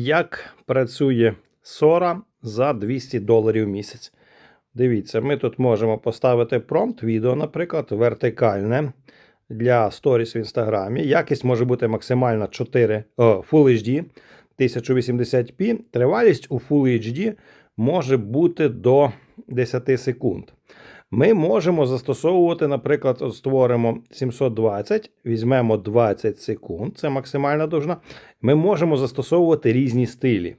Як працює Sora за 200 доларів в місяць? Дивіться, ми тут можемо поставити промпт відео, наприклад, вертикальне для сторіс в інстаграмі. Якість може бути максимальна 4 о, Full HD 1080p. Тривалість у Full HD може бути до 10 секунд. Ми можемо застосовувати, наприклад, от створимо 720, візьмемо 20 секунд, це максимальна довжина. Ми можемо застосовувати різні стилі.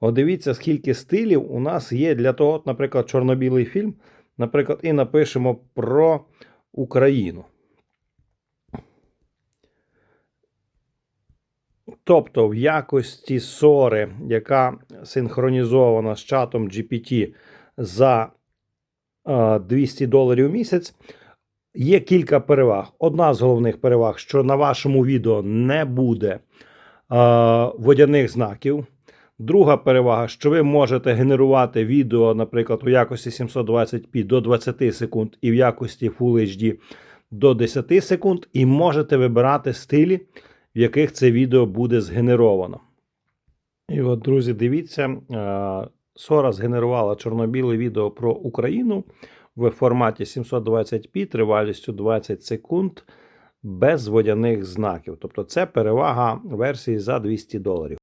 От дивіться, скільки стилів у нас є для того, наприклад, чорно-білий фільм, наприклад, і напишемо про Україну. Тобто, в якості сори, яка синхронізована з чатом GPT за 200 доларів в місяць, є кілька переваг. Одна з головних переваг, що на вашому відео не буде е, водяних знаків. Друга перевага, що ви можете генерувати відео, наприклад, у якості 720p до 20 секунд і в якості Full HD до 10 секунд, і можете вибирати стилі, в яких це відео буде згенеровано. І от, друзі, дивіться, е, Сора згенерувала чорно-біле відео про Україну в форматі 720p тривалістю 20 секунд без водяних знаків. Тобто це перевага версії за 200 доларів.